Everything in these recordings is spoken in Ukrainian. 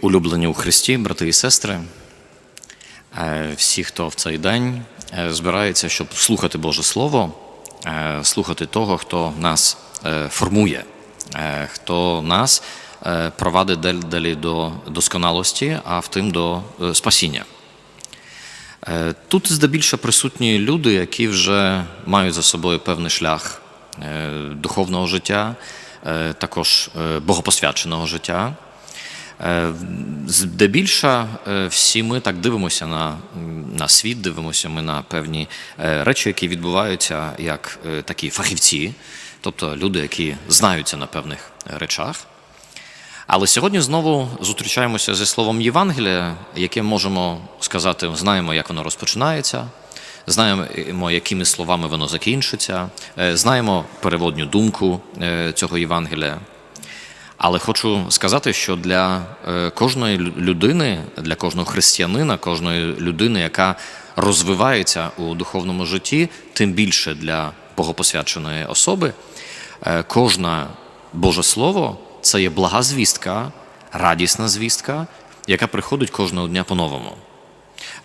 Улюблені у Христі, брати і сестри, е, всі, хто в цей день е, збирається, щоб слухати Боже Слово, е, слухати того, хто нас формує, хто нас провадить далі- до досконалості, а втим до е, спасіння. Тут здебільшого присутні люди, які вже мають за собою певний шлях духовного життя, також богопосвяченого життя. Е, Здебільша е, всі ми так дивимося на, на світ, дивимося ми на певні е, речі, які відбуваються як такі фахівці, тобто люди, які знаються на певних речах. Але сьогодні знову зустрічаємося зі словом Євангелія, яке можемо сказати, знаємо, як воно розпочинається, знаємо, якими словами воно закінчиться, знаємо переводню думку цього Євангелія. Але хочу сказати, що для е, кожної людини, для кожного християнина, кожної людини, яка розвивається у духовному житті, тим більше для богопосвяченої особи, е, кожне Боже Слово це є блага звістка, радісна звістка, яка приходить кожного дня по-новому.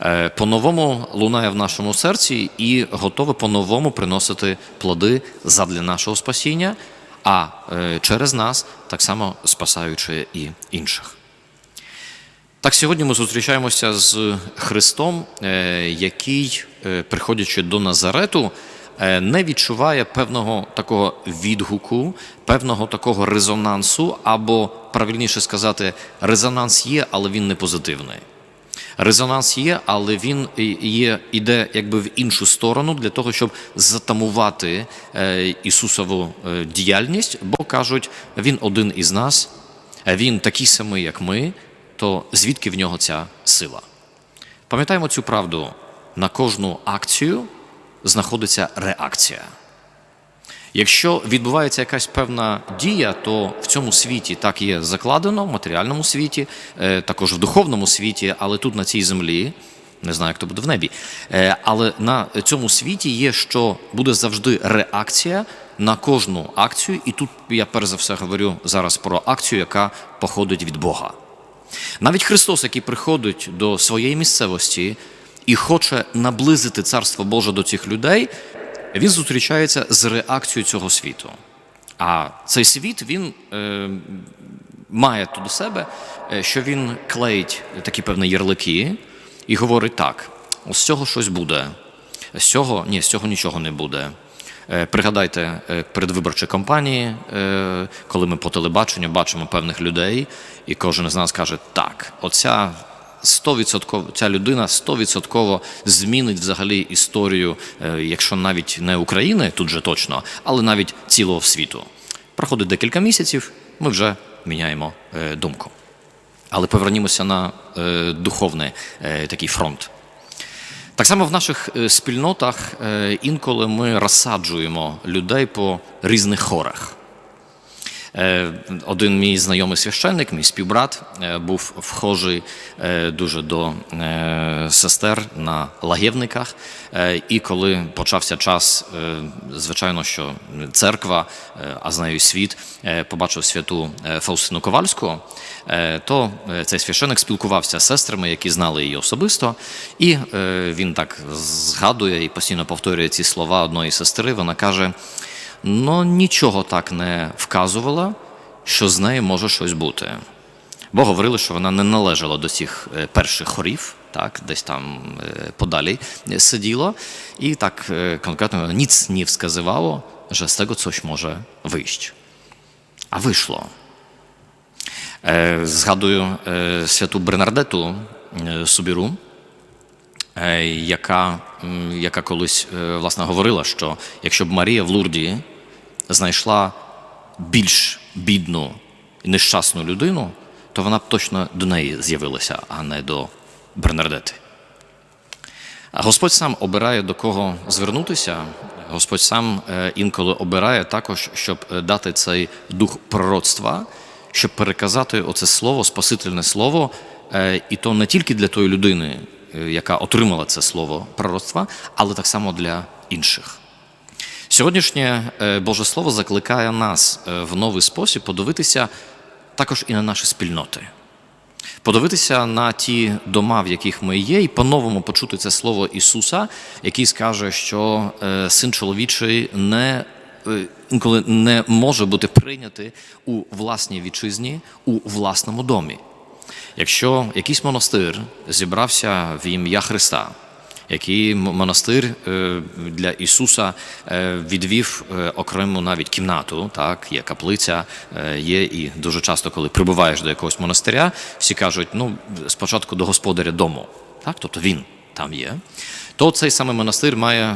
Е, По-новому лунає в нашому серці і готове по-новому приносити плоди задля нашого спасіння, а е, через нас так само спасаючи і інших. Так сьогодні ми зустрічаємося з Христом, е, який, е, приходячи до Назарету, не відчуває певного такого відгуку, певного такого резонансу, або правильніше сказати, резонанс є, але він не позитивний. Резонанс є, але він є, іде якби в іншу сторону для того, щоб затамувати е, Ісусову е, діяльність, бо кажуть, він один із нас, він такий самий, як ми, то звідки в нього ця сила? Пам'ятаємо цю правду: на кожну акцію знаходиться реакція. Якщо відбувається якась певна дія, то в цьому світі так є закладено, в матеріальному світі, е, також в духовному світі, але тут на цій землі, не знаю, як то буде в небі. е, Але на цьому світі є, що буде завжди реакція на кожну акцію, і тут я перш за все говорю зараз про акцію, яка походить від Бога. Навіть Христос, який приходить до своєї місцевості і хоче наблизити Царство Боже до цих людей, він зустрічається з реакцією цього світу. А цей світ він е, має тут до себе, е, що він клеїть такі певні ярлики і говорить так: з цього щось буде, з цього ні, з цього нічого не буде. Е, Пригадайте е, передвиборчі кампанії, коли ми по телебаченню бачимо певних людей, і кожен з нас каже: так, оця 100%, ця людина 100% змінить взагалі історію, е, якщо навіть не України, тут же точно, але навіть цілого світу. Проходить декілька місяців, ми вже міняємо е, думку. Але повернімося на е, духовний такий фронт. Так само в наших спільнотах інколи ми розсаджуємо людей по різних хорах. Е, Один мій знайомий священник, мій співбрат, е, був вхожий е, дуже до сестер на лагівниках. І коли почався час, звичайно, що церква, а з нею світ, побачив святу Фаустину Ковальську, то цей священник спілкувався з сестрами, які знали її особисто, і він так згадує і постійно повторює ці слова одної сестри. Вона каже. Ну, нічого так не вказувала, що з нею може щось бути. Бо говорили, що вона не належала до цих е, перших хорів, так, десь там е, подалі сиділа. І так е, конкретно nic nie wskazywało, że z tego coś może wyjść. A wyszło. Е, Згадую е, святу Бернардету е, Субіру, е, яка, яка колись е, власне говорила, що якщо б Марія в Лурді знайшла більш бідну і нещасну людину, то вона б точно до неї з'явилася, а не до Бернардети. Господь сам обирає до кого звернутися. Господь сам е, інколи обирає також, щоб е, дати цей дух пророцтва, щоб переказати оце слово, спасительне слово, і то не тільки для тої людини, яка отримала це слово пророцтва, але так само для інших. Сьогоднішнє е, Боже Слово закликає нас е, в новий спосіб подивитися також і на наші спільноти. подивитися на ті дома, в яких ми є, і по-новому почути це слово Ісуса, який скаже, що е, син чоловічий не е, інколи не може бути прийнятий у власній вітчизні, у власному домі. Якщо якийсь монастир зібрався в ім'я Христа, який монастир е, для Ісуса е, відвів е, окрему навіть кімнату, так, є каплиця, є і дуже часто, коли прибуваєш до якогось монастиря, всі кажуть, ну, спочатку до господаря дому, так, тобто він там є, то цей самий монастир має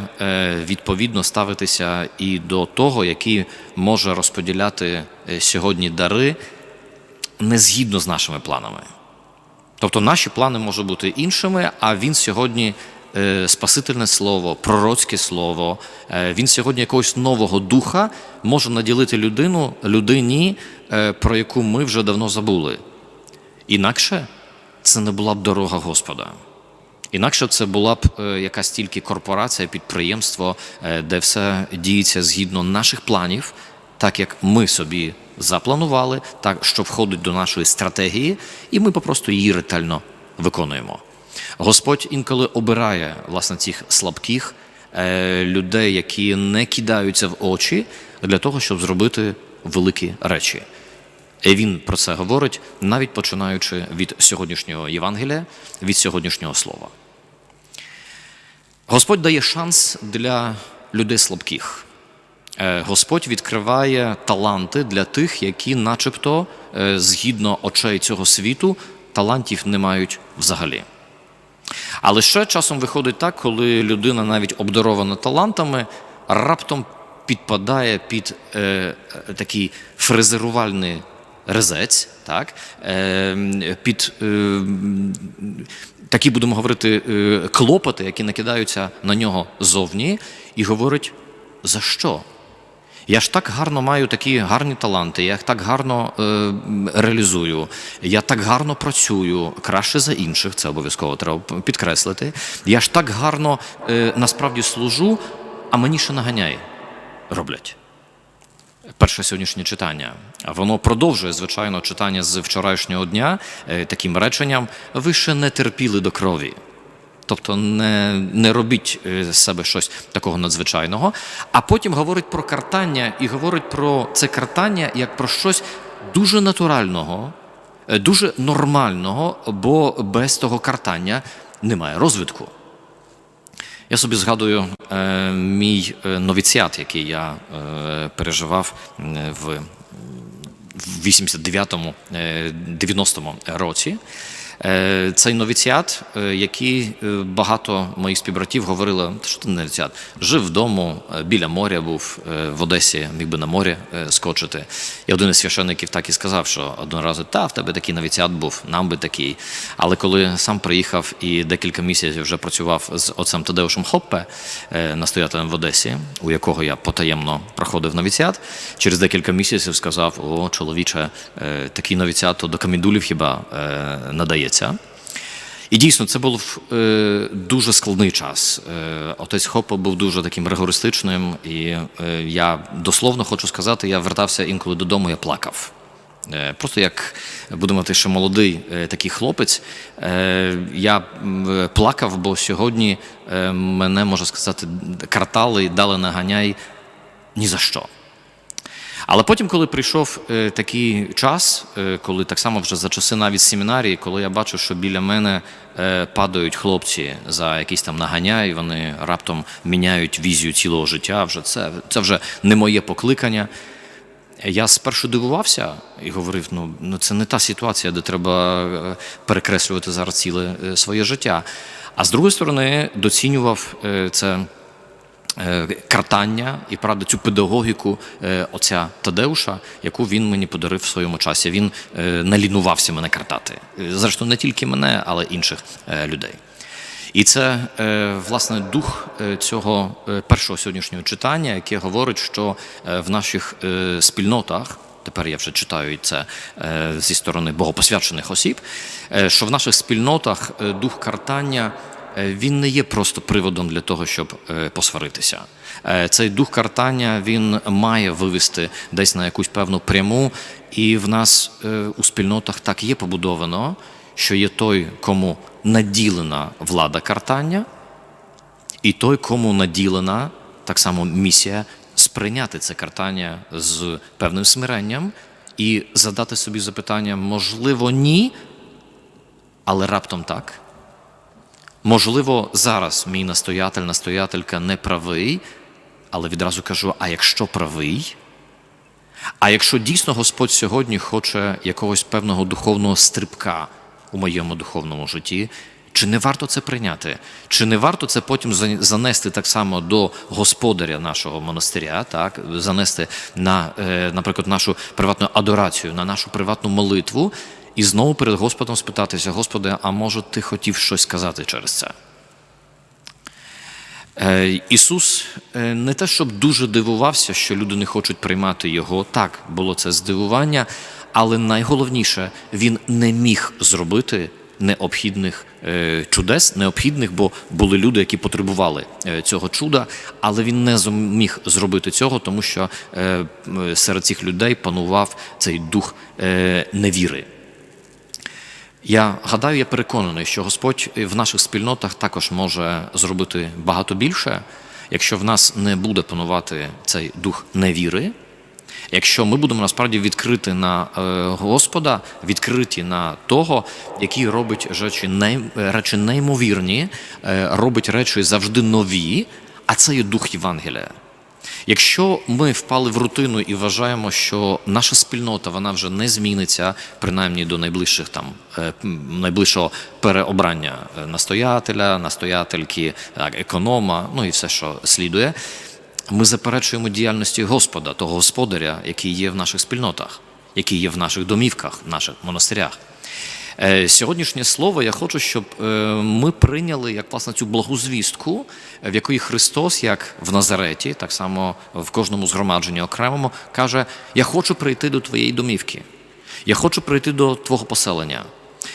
відповідно ставитися і до того, який може розподіляти сьогодні дари не згідно з нашими планами. Тобто наші плани можуть бути іншими, а він сьогодні е, спасительне слово, пророцьке слово, е, він сьогодні якогось нового духа може наділити людину, людині, е, про яку ми вже давно забули. Інакше це не була б дорога Господа. Інакше це була б якась тільки корпорація, підприємство, де все діється згідно наших планів, так як ми собі запланували, так що входить до нашої стратегії, і ми попросту її ретельно виконуємо. Господь інколи обирає власне цих слабких е, людей, які не кидаються в очі для того, щоб зробити великі речі. І він про це говорить, навіть починаючи від сьогоднішнього Євангелія, від сьогоднішнього слова. Господь дає шанс для людей слабких. Е, Господь відкриває таланти для тих, які, начебто, е, згідно очей цього світу, талантів не мають взагалі. Але ще часом виходить так, коли людина, навіть обдарована талантами, раптом підпадає під е, е, такий фрезерувальний резець, так? Е, під е, такі, будемо говорити, е, клопоти, які накидаються на нього зовні, і говорить, за що? Я ж так гарно маю такі гарні таланти, я так гарно е, реалізую, я так гарно працюю, краще за інших, це обов'язково треба підкреслити. Я ж так гарно е, насправді служу, а мені ще наганяй роблять. Перше сьогоднішнє читання. Воно продовжує, звичайно, читання з вчорашнього дня е, таким реченням: ви ще не терпіли до крові. Тобто не, не робіть е, з себе щось такого надзвичайного. А потім говорить про картання і говорить про це картання як про щось дуже натурального, е, дуже нормального, бо без того картання немає розвитку. Я собі згадую е, мій е, новіціат, який я е, переживав в в 89-му, е, 90-му році. Е, Цей новіціат, е, який е, багато моїх співбратів говорили, що ти новіціат, жив вдома, біля моря був, в Одесі міг би на море е, скочити. І один із священників так і сказав, що одного разу, та, в тебе такий новіціат був, нам би такий. Але коли сам приїхав і декілька місяців вже працював з отцем Тадеушем Хоппе, настоятелем в Одесі, у якого я потаємно проходив новіціат, через декілька місяців сказав: О, чоловіче, такий новіціат то до камідулів хіба е, надається. І дійсно, це був е, дуже складний час. Е, отець Хоппе був дуже таким ригористичним, і е, я дословно хочу сказати, я вертався інколи додому, я плакав. Е, Просто як будемо мати ще молодий е, такий хлопець, е, я плакав, бо сьогодні е, мене можна сказати, картали дали наганяй ні за що. Але потім, коли прийшов е, такий час, е, коли так само вже за часи навіть семінарії, коли я бачу, що біля мене е, падають хлопці за якісь там нагання, і вони раптом міняють візію цілого життя, вже це, це вже не моє покликання. Я спершу дивувався і говорив: ну, ну це не та ситуація, де треба перекреслювати зараз ціле своє життя. А з другої сторони, доцінював це картання і правда цю педагогіку е, отця Тадеуша, яку він мені подарив в своєму часі. Він е, не лінувався мене картати. Е, Зрештою, не тільки мене, але інших е, людей. І це е, власне дух е, цього е, першого сьогоднішнього читання, яке говорить, що е, в наших е, спільнотах. Тепер я вже читаю це е, зі сторони богопосвячених осіб, е, що в наших спільнотах е, дух картання е, він не є просто приводом для того, щоб е, посваритися. Е, Цей дух картання він має вивести десь на якусь певну пряму, і в нас е, у спільнотах так є побудовано, що є той, кому наділена влада картання, і той, кому наділена так само місія сприйняти це картання з певним смиренням і задати собі запитання, можливо, ні, але раптом так. Можливо, зараз мій настоятель, настоятелька не правий, але відразу кажу: а якщо правий? А якщо дійсно Господь сьогодні хоче якогось певного духовного стрибка у моєму духовному житті, чи не варто це прийняти? Чи не варто це потім занести так само до господаря нашого монастиря, так занести на, е, наприклад, нашу приватну адорацію, на нашу приватну молитву, і знову перед Господом спитатися: Господи, а може ти хотів щось сказати через це? Е, Ісус е, не те, щоб дуже дивувався, що люди не хочуть приймати Його. Так, було це здивування, але найголовніше, Він не міг зробити необхідних е, чудес, необхідних, бо були люди, які потребували цього чуда, але він не зміг зробити цього, тому що серед цих людей панував цей дух невіри. Я гадаю, я переконаний, що Господь в наших спільнотах також може зробити багато більше, якщо в нас не буде панувати цей дух невіри, якщо ми будемо насправді відкриті на е, Господа, відкриті на того, який робить речі, речі неймовірні, е, робить речі завжди нові, а це є дух Євангелія. Якщо ми впали в рутину і вважаємо, що наша спільнота вона вже не зміниться, принаймні до найближчих там е, найближчого переобрання е, настоятеля, настоятельки, економа, ну і все, що слідує, ми заперечуємо діяльності Господа, того господаря, який є в наших спільнотах, який є в наших домівках, в наших монастирях. Е, Сьогоднішнє слово я хочу, щоб е, ми прийняли як власне цю благу звістку, в якої Христос, як в Назареті, так само в кожному згромадженні окремому, каже: Я хочу прийти до твоєї домівки, я хочу прийти до твого поселення.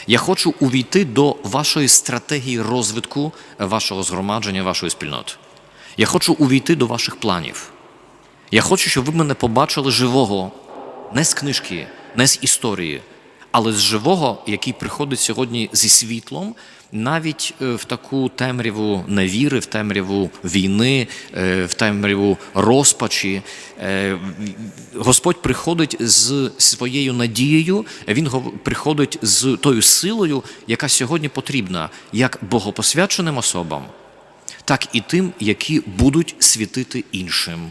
Я хочу увійти до вашої стратегії розвитку вашого згромадження, вашої спільноти. Я хочу увійти до ваших планів. Я хочу, щоб ви мене побачили живого, не з книжки, не з історії, але з живого, який приходить сьогодні зі світлом, навіть е, в таку темряву невіри, в темряву війни, е, в темряву розпачі. Е, Господь приходить з своєю надією, Він приходить з тою силою, яка сьогодні потрібна як богопосвяченим особам, так і тим, які будуть світити іншим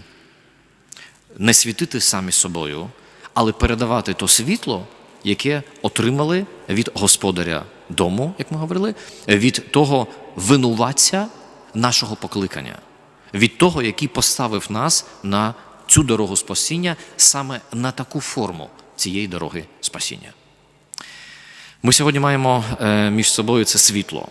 не світити самі собою, але передавати то світло, яке отримали від господаря дому, як ми говорили, від того винуватця нашого покликання, від того, який поставив нас на цю дорогу спасіння, саме на таку форму цієї дороги спасіння. Ми сьогодні маємо е, між собою це світло.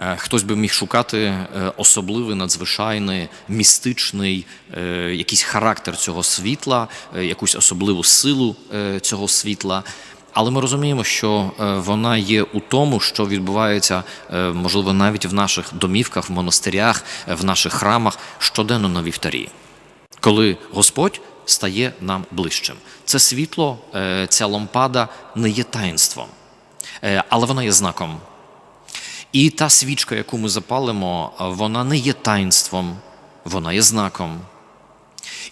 Е, Хтось би міг шукати е, особливий, надзвичайний, містичний е, якийсь характер цього світла, якусь особливу силу цього світла. Але ми розуміємо, що вона є у тому, що відбувається, можливо, навіть в наших домівках, в монастирях, в наших храмах щоденно на вівтарі коли Господь стає нам ближчим. Це світло, ця лампада не є таїнством, але вона є знаком. І та свічка, яку ми запалимо, вона не є таїнством, вона є знаком.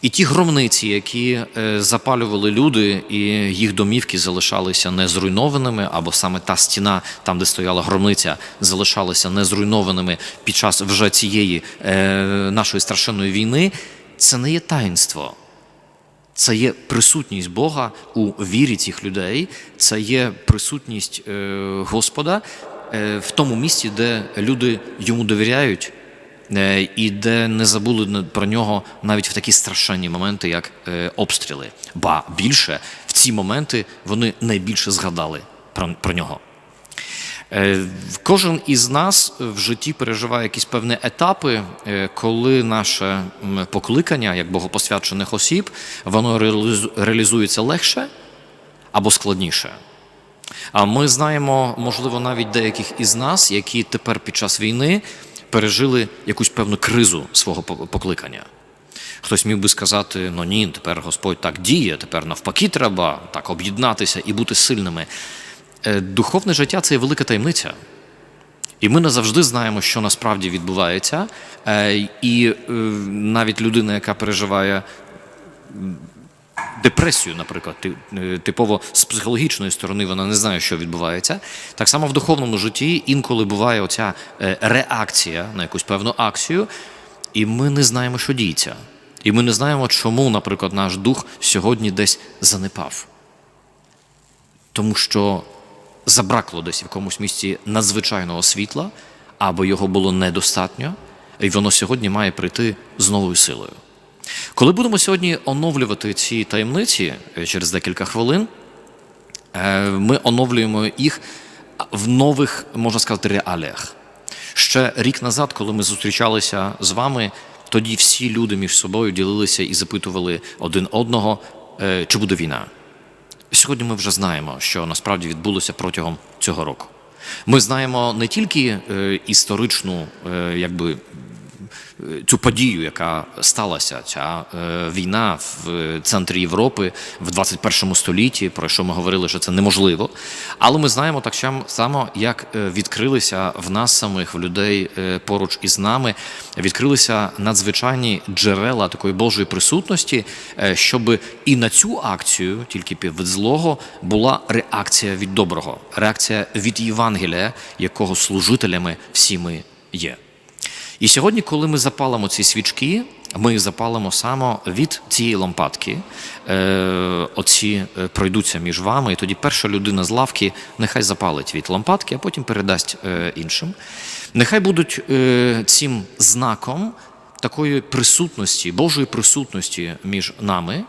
І ті громниці, які е, запалювали люди, і їх домівки залишалися незруйнованими, або саме та стіна, там, де стояла громниця, залишалася незруйнованими під час вже цієї е, нашої страшенної війни, це не є таїнство. Це є присутність Бога у вірі цих людей, це є присутність е, Господа в тому місці, де люди йому довіряють, е, і де не забули про нього навіть в такі страшенні моменти, як е, обстріли. Ба більше в ці моменти вони найбільше згадали про, про нього. Е, Кожен із нас в житті переживає якісь певні етапи, е, коли наше покликання як богопосвячених осіб, воно реалізується легше або складніше. А ми знаємо, можливо, навіть деяких із нас, які тепер під час війни пережили якусь певну кризу свого покликання. Хтось міг би сказати: ну ні, тепер Господь так діє, тепер навпаки треба так об'єднатися і бути сильними. Е, Духовне життя це є велика таємниця. І ми не завжди знаємо, що насправді відбувається. Е, І е, навіть людина, яка переживає депресію, наприклад, е, типово з психологічної сторони вона не знає, що відбувається. Так само в духовному житті інколи буває оця е, реакція на якусь певну акцію, і ми не знаємо, що діється. І ми не знаємо, чому, наприклад, наш дух сьогодні десь занепав. Тому що забракло десь в якомусь місці надзвичайного світла, або його було недостатньо, і воно сьогодні має прийти з новою силою. Коли будемо сьогодні оновлювати ці таємниці е, через декілька хвилин, е, ми оновлюємо їх в нових, можна сказати, реаліях. Ще рік назад, коли ми зустрічалися з вами, тоді всі люди між собою ділилися і запитували один одного, е, чи буде війна. Сьогодні ми вже знаємо, що насправді відбулося протягом цього року. Ми знаємо не тільки історичну, якби цю подію, яка сталася, ця е, війна в центрі Європи в 21 столітті, про що ми говорили, що це неможливо. Але ми знаємо так само, як е, відкрилися в нас самих, в людей е, поруч із нами, відкрилися надзвичайні джерела такої Божої присутності, щоб і на цю акцію, тільки від злого, була реакція від доброго, реакція від Євангелія, якого служителями всі ми є. І сьогодні, коли ми запалимо ці свічки, ми запалимо саме від цієї лампадки. Е, оці е, пройдуться між вами, і тоді перша людина з лавки нехай запалить від лампадки, а потім передасть е, іншим. Нехай будуть цим знаком такої присутності, Божої присутності між нами.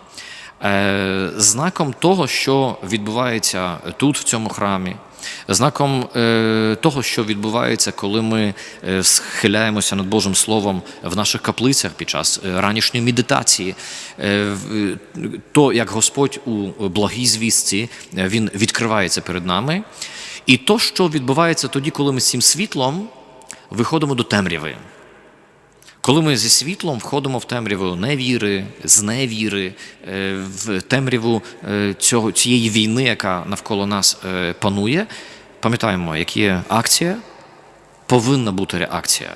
Знаком того, що відбувається тут, в цьому храмі, знаком е, того, що відбувається, коли ми е, схиляємося над Божим Словом в наших каплицях під час е, ранішньої медитації, то, як Господь у благій звістці Він відкривається перед нами, і то, що відбувається тоді, коли ми з цим світлом виходимо до темряви. Коли ми зі світлом входимо в темряву невіри, зневіри, е, в темряву е, цього, цієї війни, яка навколо нас е, панує, пам'ятаємо, як є акція, повинна бути реакція.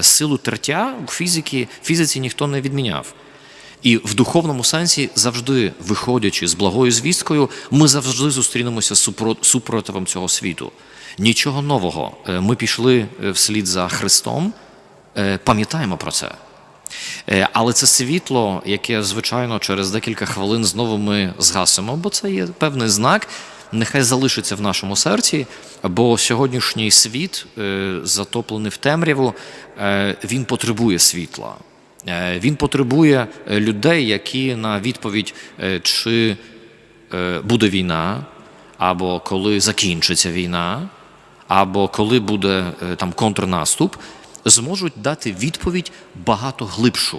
Силу тертя у фізиці, фізиці ніхто не відміняв. І в духовному сенсі, завжди виходячи з благою звісткою, ми завжди зустрінемося з супротивом цього світу. Нічого нового. Ми пішли вслід за Христом, пам'ятаємо про це. Е, Але це світло, яке, звичайно, через декілька хвилин знову ми згасимо, бо це є певний знак, нехай залишиться в нашому серці, бо сьогоднішній світ, е, затоплений в темряву, е, він потребує світла. Е, Він потребує е, людей, які на відповідь, е, чи е, буде війна, або коли закінчиться війна, або коли буде е, там контрнаступ, зможуть дати відповідь багато глибшу.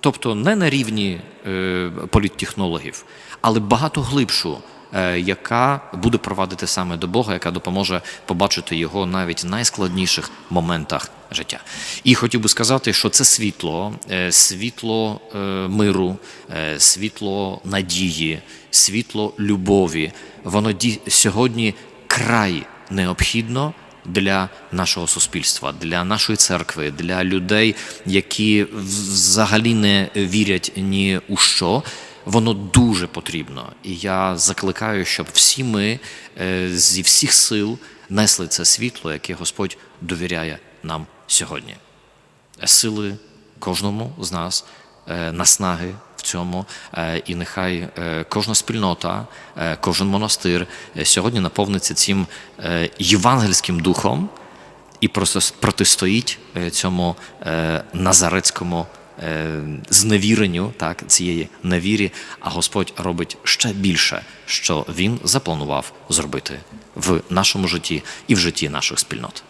Тобто не на рівні е, політтехнологів, але багато глибшу, е, яка буде провадити саме до Бога, яка допоможе побачити його навіть в найскладніших моментах життя. І хотів би сказати, що це світло, е, світло е, миру, е, світло надії, світло любові, воно ді- сьогодні край необхідно для нашого суспільства, для нашої церкви, для людей, які взагалі не вірять ні у що. Воно дуже потрібно. І я закликаю, щоб всі ми е, зі всіх сил несли це світло, яке Господь довіряє нам сьогодні. Сили кожному з нас, е, наснаги цьому, е, і нехай е, кожна спільнота, е, кожен монастир сьогодні наповниться цим євангельським духом і просто протистоїть цьому назарецькому зневіренню, так, цієї невірі, а Господь робить ще більше, що Він запланував зробити в нашому житті і в житті наших спільнот.